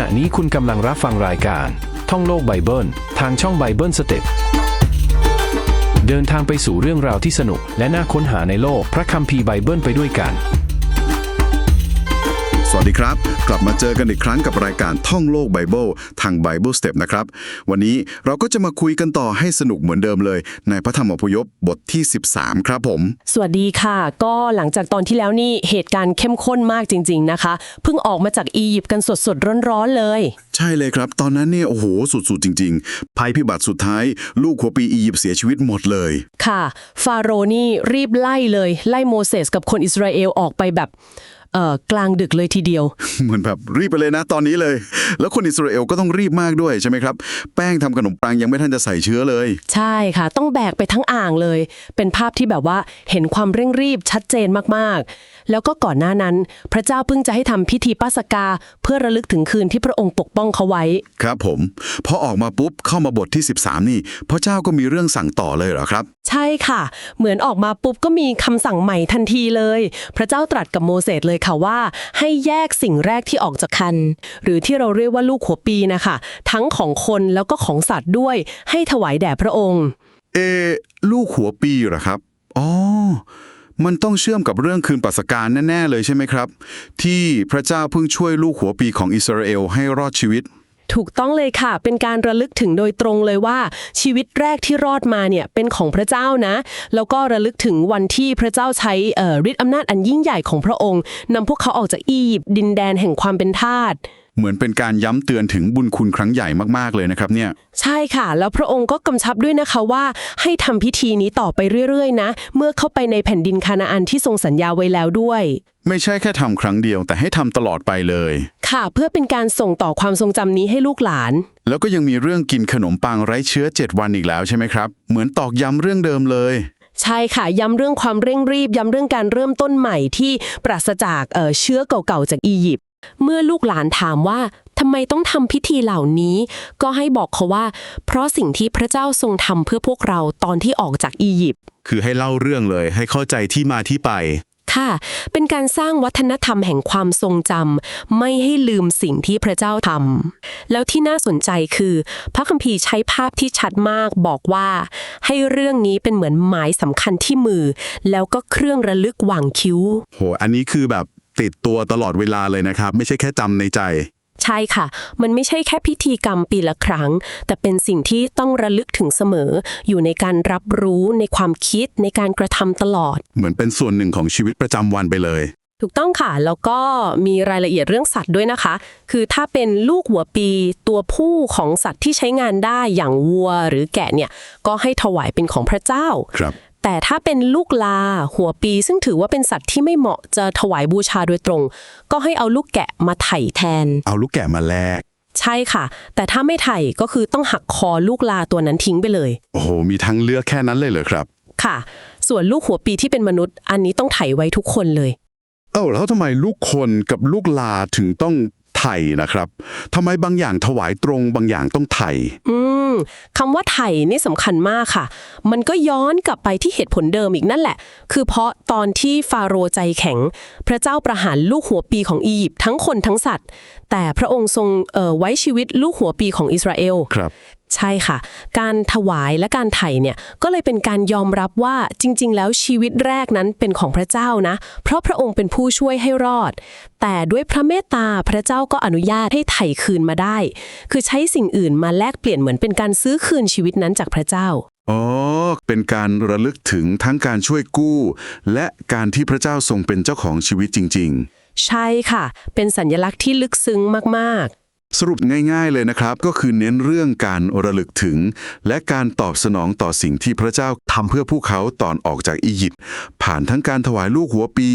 ณะนี้คุณกำลังรับฟังรายการ ท่องโลกไบเบิล ทางช่องไบเบิลสเต็ปเดินทางไปสู่เรื่องราวที่สนุก และน่าค้นหาในโลกพระคัมภีร์ไบเบิลไปด้วยกัน วัสดีครับ กลับมาเจอกันอีกครั้งกับรายการท่องโลกไบเบิลทาง Bible Step นะครับ วันนี้เราก็จะมาคุยกันต่อให้สนุกเหมือนเดิมเลย ในพระธรรมอพยพบทที่ 13 ครับผม สวัสดีค่ะ ก็หลังจากตอนที่แล้วนี่เหตุการณ์เข้มข้นมากจริง ๆนะคะ เพิ่งออกมาจากอียิปต์กันสดๆร้อนๆเลย ใช่เลยครับ ตอนนั้นเนี่ยโอ้โหสุดๆจริง ๆ ภัยพิบัติสุดท้าย ลูกหัวปีอียิปต์เสียชีวิตหมดเลย ค่ะ ฟาโรห์นี่รีบไล่เลย ไล่โมเสสกับคนอิสราเอลออกไปแบบ เอ่อกลางดึกเลยทีเดียว เหมือนแบบรีบไปเลยนะตอนนี้เลย แล้วคนอิสราเอลก็ต้องรีบมากด้วยใช่ไหมครับ แป้งทำขนมปังยังไม่ทันจะใส่เชื้อเลย ใช่ค่ะ ต้องแบกไปทั้งอ่างเลย เป็นภาพที่แบบว่าเห็นความเร่งรีบชัดเจนมากๆ แล้วก็ก่อนหน้านั้น พระเจ้าเพิ่งจะให้ทำพิธีปัสกา เพื่อระลึกถึงคืนที่พระองค์ปกป้องเขาไว้ ครับผม พอออกมาปุ๊บเข้ามาบทที่ 13 นี่ พระเจ้าก็มีเรื่องสั่งต่อเลยเหรอครับ ใช่ค่ะ เหมือนออกมาปุ๊บก็มีคำสั่งใหม่ทันทีเลย พระเจ้าตรัสกับโมเสสเลยค่ะว่า ให้แยกสิ่งแรกที่ออกจากคัน หรือที่เราเรียกว่าลูกหัวปีนะคะทั้งของคนแล้วก็ของสัตว์ด้วย ให้ถวายแด่พระองค์ เอ ลูกหัวปีเหรอครับอ๋อ มันต้องเชื่อมกับเรื่องคืนปัสการแน่ ๆ เลยใช่ไหมครับ ที่พระเจ้าเพิ่งช่วยลูกหัวปีของอิสราเอลให้รอดชีวิต ถูกต้องเลยค่ะ เป็นการระลึกถึงโดยตรงเลยว่า ชีวิตแรกที่รอดมาเนี่ยเป็นของพระเจ้านะ แล้วก็ระลึกถึงวันที่พระเจ้าใช้ฤทธิ์อำนาจอันยิ่งใหญ่ของพระองค์นำพวกเขาออกจากอียิปต์ดินแดนแห่งความเป็นทาส เหมือนเป็นการย้ำเตือนถึงบุญคุณครั้งใหญ่มากๆเลยนะครับเนี่ย ใช่ค่ะ แล้วพระองค์ก็กำชับด้วยนะคะว่า ให้ทำพิธีนี้ต่อไปเรื่อยๆ นะ เมื่อเข้าไปในแผ่นดินคานาอันที่ทรงสัญญาไว้แล้วด้วย ไม่ใช่แค่ทำครั้งเดียว แต่ให้ทำตลอดไปเลย ค่ะ เพื่อเป็นการส่งต่อความทรงจำนี้ให้ลูกหลาน แล้วก็ยังมีเรื่องกินขนมปังไร้เชื้อ 7 วันอีกแล้วใช่ไหมครับ เหมือนตอกย้ำเรื่องเดิมเลย ใช่ค่ะ ย้ำเรื่องความเร่งรีบ ย้ำเรื่องการเริ่มต้นใหม่ที่ปราศจากเอ่อเชื้อเก่าๆจากอียิปต์ เมื่อลูกหลานถามว่าทำไมต้องทำพิธีเหล่านี้ ก็ให้บอกเขาว่า เพราะสิ่งที่พระเจ้าทรงทำเพื่อพวกเราตอนที่ออกจากอียิปต์คือให้เล่าเรื่องเลยให้เข้าใจที่มาที่ไป ค่ะ เป็นการสร้างวัฒนธรรมแห่งความทรงจำไม่ให้ลืมสิ่งที่พระเจ้าทำแล้วที่น่าสนใจคือ พระคัมภีร์ใช้ภาพที่ชัดมากบอกว่า ให้เรื่องนี้เป็นเหมือนหมายสำคัญที่มือ แล้วก็เครื่องระลึกหว่างคิ้ว โห อันนี้คือแบบ ติดตัวตลอดเวลาเลยนะครับ ไม่ใช่แค่จำในใจ ใช่ค่ะ มันไม่ใช่แค่พิธีกรรมปีละครั้ง แต่เป็นสิ่งที่ต้องระลึกถึงเสมอ อยู่ในการรับรู้ในความคิดในการกระทำตลอด เหมือนเป็นส่วนหนึ่งของชีวิตประจำวันไปเลย ถูกต้องค่ะ แล้วก็มีรายละเอียดเรื่องสัตว์ด้วยนะคะ คือถ้าเป็นลูกหัวปีตัวผู้ของสัตว์ที่ใช้งานได้อย่างวัวหรือแกะเนี่ย ก็ให้ถวายเป็นของพระเจ้า ครับ แต่ถ้าเป็นลูกลาหัวปีซึ่งถือว่าเป็นสัตว์ที่ไม่เหมาะจะถวายบูชาโดยตรง ก็ให้เอาลูกแกะมาไถ่แทน เอาลูกแกะมาแลกใช่ค่ะ แต่ถ้าไม่ไถ่ก็คือต้องหักคอลูกลาตัวนั้นทิ้งไปเลย โอ้โหมีทั้งเลือกแค่นั้นเลยเหรอครับ ค่ะ ส่วนลูกหัวปีที่เป็นมนุษย์ อันนี้ต้องไถ่ไว้ทุกคนเลย เอ้าแล้วทำไมลูกคนกับลูกลาถึงต้อง ไถ่นะครับทำไมบางอย่างถวายตรงบางอย่างต้องไถ่อืมคำว่าไถ่นี่สำคัญมากค่ะ มันก็ย้อนกลับไปที่เหตุผลเดิมอีกนั่นแหละ คือเพราะตอนที่ฟาโรห์ใจแข็ง พระเจ้าประหารลูกหัวปีของอียิปต์ทั้งคนทั้งสัตว์ แต่พระองค์ทรงเอ่อไว้ชีวิตลูกหัวปีของอิสราเอลครับ ใช่ค่ะ การถวายและการไถ่เนี่ยก็เลยเป็นการยอมรับว่าจริง ๆ แล้วชีวิตแรกนั้นเป็นของพระเจ้านะ เพราะพระองค์เป็นผู้ช่วยให้รอด แต่ด้วยพระเมตตาพระเจ้าก็อนุญาตให้ไถ่คืนมาได้ คือใช้สิ่งอื่นมาแลกเปลี่ยนเหมือนเป็นการซื้อคืนชีวิตนั้นจากพระเจ้าอ๋อ เป็นการระลึกถึงทั้งการช่วยกู้ และการที่พระเจ้าทรงเป็นเจ้าของชีวิตจริงใช่ค่ะ เป็นสัญลักษณ์ที่ลึกซึ้งมากๆๆ สรุปง่ายๆเลยนะครับ ก็คือเน้นเรื่องการระลึกถึง และการตอบสนองต่อสิ่งที่พระเจ้าทำเพื่อพวกเขาตอนออกจากอียิปต์ผ่านทั้งการถวายลูกหัวปี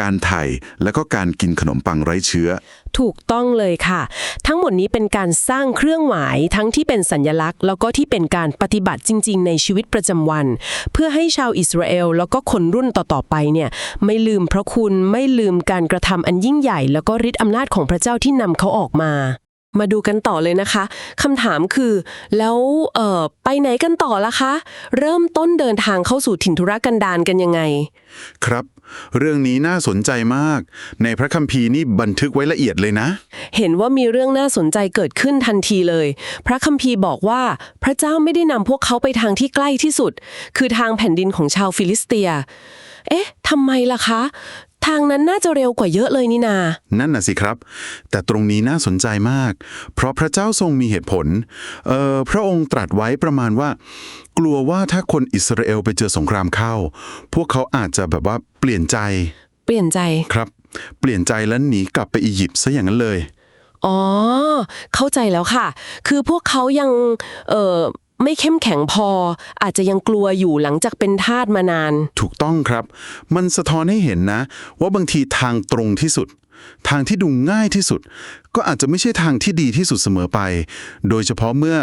การไถ่และก็การกินขนมปังไร้เชื้อ ถูกต้องเลยค่ะ ทั้งหมดนี้เป็นการสร้างเครื่องหมายทั้งที่เป็นสัญญลักษณ์ แล้วก็ที่เป็นการปฏิบัติจริง ๆ ในชีวิตประจำวัน เพื่อให้ชาวอิสราเอล แล้วก็คนรุ่นต่อๆไปเนี่ยไม่ลืมพระคุณไม่ลืมการกระทำอันยิ่งใหญ่ แล้วก็ฤทธิ์อำนาจของพระเจ้าที่นำเขาออกมา มาดูกันต่อเลยนะคะคำถามคือ แล้วเอ่อไปไหนกันต่อล่ะคะ เริ่มต้นเดินทางเข้าสู่ถิ่นธุรกันดารกันยังไง ครับ เรื่องนี้น่าสนใจมาก ในพระคัมภีร์นี่บันทึกไว้ละเอียดเลยนะ เห็นว่ามีเรื่องน่าสนใจเกิดขึ้นทันทีเลย พระคัมภีร์บอกว่า พระเจ้าไม่ได้นำพวกเขาไปทางที่ใกล้ที่สุด คือทางแผ่นดินของชาวฟิลิสเตีย เอ๊ะทำไมล่ะคะ ทางนั้นน่าจะเร็วกว่าเยอะเลยนี่นา นั่นน่ะสิครับ แต่ตรงนี้น่าสนใจมาก เพราะพระเจ้าทรงมีเหตุผล เอ่อ พระองค์ตรัสไว้ประมาณว่า กลัวว่าถ้าคนอิสราเอลไปเจอสงครามเข้า พวกเขาอาจจะแบบว่าเปลี่ยนใจ เปลี่ยนใจ ครับ เปลี่ยนใจแล้วหนีกลับไปอียิปต์ซะอย่างนั้นเลย อ๋อ เข้าใจแล้วค่ะ คือพวกเขายัง เอ่อ ไม่เข้มแข็งพอ อาจจะยังกลัวอยู่หลังจากเป็นทาสมานาน ถูกต้องครับ มันสะท้อนให้เห็นนะ ว่าบางทีทางตรงที่สุด ทางที่ดูง่ายที่สุด ก็อาจจะไม่ใช่ทางที่ดีที่สุดเสมอไป โดยเฉพาะเมื่อ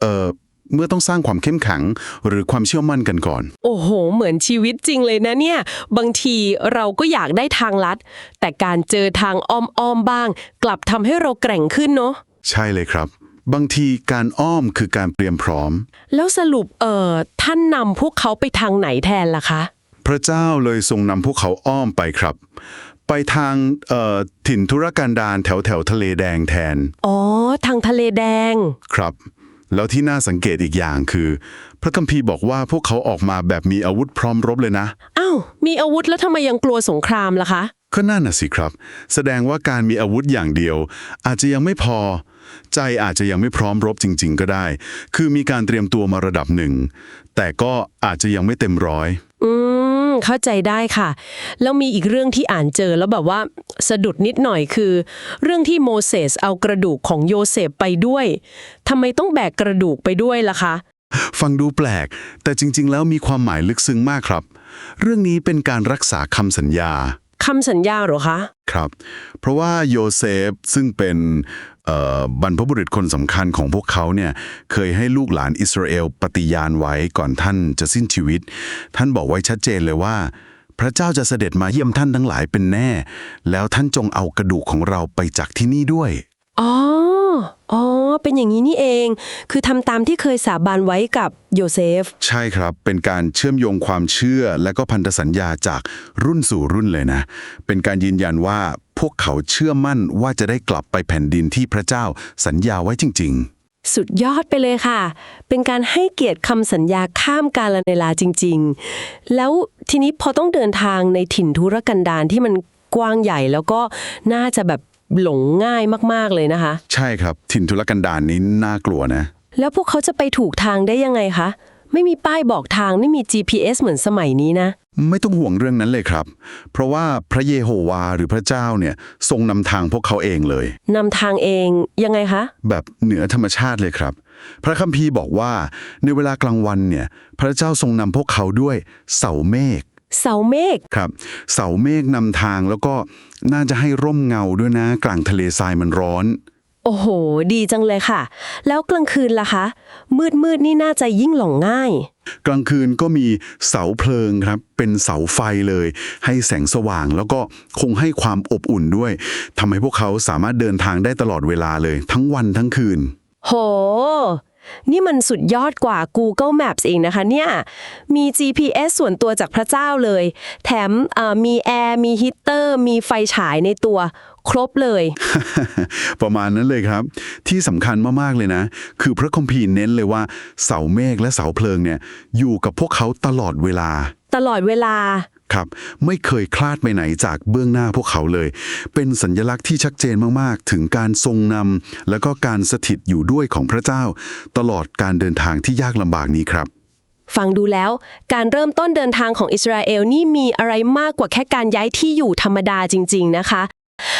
เอ่อเมื่อต้องสร้างความเข้มแข็งหรือความเชื่อมั่นกันก่อน โอ้โห เหมือนชีวิตจริงเลยนะเนี่ย บางทีเราก็อยากได้ทางลัด แต่การเจอทางอ้อมๆบ้าง กลับทำให้เราแกร่งขึ้นเนาะ ใช่เลยครับ บางทีการอ้อมคือการเตรียมพร้อม แล้วสรุปเอ่อท่านนำพวกเขาไปทางไหนแทนล่ะคะ พระเจ้าเลยทรงนำพวกเขาอ้อมไปครับ ไปทางเอ่อถิ่นธุรกันดารแถวแถวทะเลแดงแทนอ๋อ ทางทะเลแดง ครับ แล้วที่น่าสังเกตอีกอย่างคือ พระคัมภีร์บอกว่าพวกเขาออกมาแบบมีอาวุธพร้อมรบเลยนะ อ้าว มีอาวุธแล้วทำไมยังกลัวสงครามล่ะคะ ก็นั่นน่ะสิครับ แสดงว่าการมีอาวุธอย่างเดียว อาจจะยังไม่พอ ใจอาจจะยังไม่พร้อมรบจริง ๆ ก็ได้ คือมีการเตรียมตัวมาระดับหนึ่ง แต่ก็อาจจะยังไม่เต็มร้อย อืม เข้าใจได้ค่ะ แล้วมีอีกเรื่องที่อ่านเจอแล้วแบบว่าสะดุดนิดหน่อยคือ เรื่องที่โมเสสเอากระดูกของโยเซฟไปด้วยทำไมต้องแบกกระดูกไปด้วยล่ะคะ ฟังดูแปลก แต่จริง ๆ แล้วมีความหมายลึกซึ้งมากครับ เรื่องนี้เป็นการรักษาคำสัญญา คำสัญญาเหรอคะ ครับ เพราะว่าโยเซฟซึ่งเป็นเอ่อบรรพบุรุษคนสำคัญของพวกเขาเนี่ยเคยให้ลูกหลานอิสราเอลปฏิญาณไว้ก่อนท่านจะสิ้นชีวิต ท่านบอกไว้ชัดเจนเลยว่า พระเจ้าจะเสด็จมาเยี่ยมท่านทั้งหลายเป็นแน่ แล้วท่านจงเอากระดูกของเราไปจากที่นี่ด้วยอ๋ออ๋อ เป็นอย่างนี้นี่เอง คือทำตามที่เคยสาบานไว้กับโยเซฟ ใช่ครับ เป็นการเชื่อมโยงความเชื่อและก็พันธสัญญาจากรุ่นสู่รุ่นเลยนะ เป็นการยืนยันว่าพวกเขาเชื่อมั่นว่าจะได้กลับไปแผ่นดินที่พระเจ้าสัญญาไว้จริงสุดยอดไปเลยค่ะ เป็นการให้เกียรติคำสัญญาข้ามกาลเวลาจริง ๆ แล้วทีนี้พอต้องเดินทางในถิ่นธุรกันดารที่มันกว้างใหญ่แล้วก็น่าจะแบบ หลงง่ายมากๆเลยนะคะๆใช่ครับ ถิ่นทุรกันดารนี้น่ากลัวนะ แล้วพวกเขาจะไปถูกทางได้ยังไงคะ ไม่มีป้ายบอกทางไม่มี GPS เหมือนสมัยนี้นะ ไม่ต้องห่วงเรื่องนั้นเลยครับ เพราะว่าพระเยโฮวาหรือพระเจ้าเนี่ยทรงนำทางพวกเขาเองเลย นำทางเองยังไงคะ แบบเหนือธรรมชาติเลยครับ พระคัมภีร์บอกว่าในเวลากลางวันเนี่ย พระเจ้าทรงนำพวกเขาด้วยเสาเมฆ เสาเมฆครับ เสาเมฆนำทางแล้วก็น่าจะให้ร่มเงาด้วยนะ กลางทะเลทรายมันร้อน โอ้โห ดีจังเลยค่ะ แล้วกลางคืนล่ะคะ มืดมืดๆนี่น่าจะยิ่งหลงง่าย กลางคืนก็มีเสาเพลิงครับ เป็นเสาไฟเลย ให้แสงสว่างแล้วก็คงให้ความอบอุ่นด้วยทำให้พวกเขาสามารถเดินทางได้ตลอดเวลาเลย ทั้งวันทั้งคืน โห นี่มันสุดยอดกว่า Google Maps เองนะคะเนี่ย มี GPS ส่วนตัวจากพระเจ้าเลย แถมเอ่อมีแอร์ มีฮีตเตอร์ มีไฟฉายในตัวครบเลย ประมาณนั้นเลยครับ ที่สำคัญมากๆเลยนะ คือพระคัมภีร์เน้นเลยว่า เสาเมฆและเสาเพลิงเนี่ย อยู่กับพวกเขาตลอดเวลา ตลอดเวลา ครับ ไม่เคยคลาดไปไหนจากเบื้องหน้าพวกเขาเลย เป็นสัญลักษณ์ที่ชัดเจนมากๆ ถึงการทรงนำแล้วก็การสถิตอยู่ด้วยของพระเจ้า ตลอดการเดินทางที่ยากลำบากนี้ครับฟังดูแล้ว การเริ่มต้นเดินทางของอิสราเอลนี่มีอะไรมากกว่าแค่การย้ายที่อยู่ธรรมดาจริง ๆ นะคะ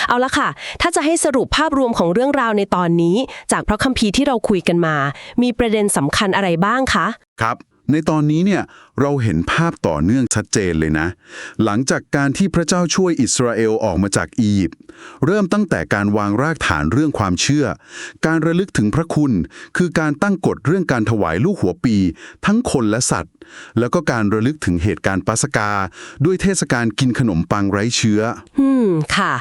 เอาละค่ะ ถ้าจะให้สรุปภาพรวมของเรื่องราวในตอนนี้ จากพระคัมภีร์ที่เราคุยกันมา มีประเด็นสำคัญอะไรบ้างคะ ครับ ในตอนนี้เนี่ยเราเห็นภาพต่อเนื่องชัดเจนเลยนะ หลังจากการที่พระเจ้าช่วยอิสราเอลออกมาจากอียิปต์เริ่มตั้งแต่การวางรากฐานเรื่องความเชื่อ การระลึกถึงพระคุณ คือการตั้งกฎเรื่องการถวายลูกหัวปี ทั้งคนและสัตว์ แล้วก็การระลึกถึงเหตุการณ์ปัสกา ด้วยเทศกาลกินขนมปังไร้เชื้อ อืมค่ะ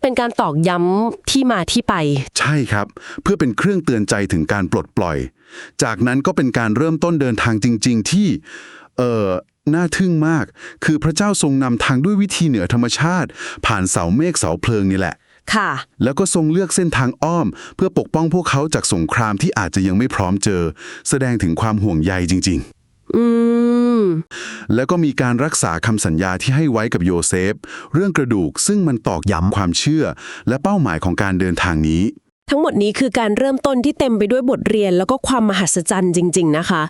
เป็นการตอกย้ำที่มาที่ไป ใช่ครับ เพื่อเป็นเครื่องเตือนใจถึงการปลดปล่อย จากนั้นก็เป็นการเริ่มต้นเดินทางจริง ๆ ที่เอ่อน่าทึ่งมาก คือพระเจ้าทรงนำทางด้วยวิธีเหนือธรรมชาติ ผ่านเสาเมฆเสาเพลิงนี่แหละ ค่ะ แล้วก็ทรงเลือกเส้นทางอ้อม เพื่อปกป้องพวกเขาจากสงครามที่อาจจะยังไม่พร้อมเจอ แสดงถึงความห่วงใยจริงอืมๆ แล้วก็มีการรักษาคำสัญญาที่ให้ไว้กับโยเซฟ เรื่องกระดูกซึ่งมันตอกย้ำความเชื่อ และเป้าหมายของการเดินทางนี้ ทั้งหมดนี้คือการเริ่มต้นที่เต็มไปด้วยบทเรียน แล้วก็ความมหัศจรรย์จริง ๆ นะคะ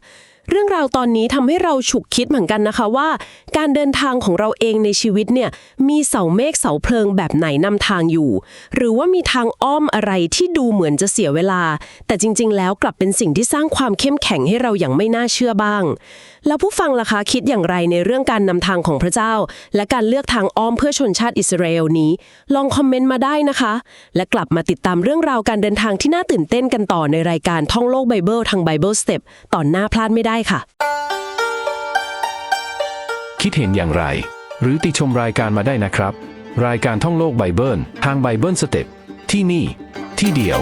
เรื่องราวตอนนี้ทำให้เราฉุกคิดเหมือนกันนะคะว่า การเดินทางของเราเองในชีวิตเนี่ยมีเสาเมฆเสาเพลิงแบบไหนนำทางอยู่ หรือว่ามีทางอ้อมอะไรที่ดูเหมือนจะเสียเวลา แต่จริง ๆ แล้วกลับเป็นสิ่งที่สร้างความเข้มแข็งให้เราอย่างไม่น่าเชื่อบ้าง แล้วผู้ฟังล่ะคะคิดอย่างไรในเรื่องการนำทางของพระเจ้า และการเลือกทางอ้อมเพื่อชนชาติอิสราเอลนี้ ลองคอมเมนต์มาได้นะคะ และกลับมาติดตามเรื่องราวการเดินทางที่น่าตื่นเต้นกันต่อในรายการท่องโลกไบเบิลทาง Bible Step ตอนหน้าพลาดไม่ได้ค่ะ คิดเห็นอย่างไร หรือติชมรายการมาได้นะครับ รายการท่องโลกไบเบิลทางไบเบิลสเต็ปที่นี่ ที่เดียว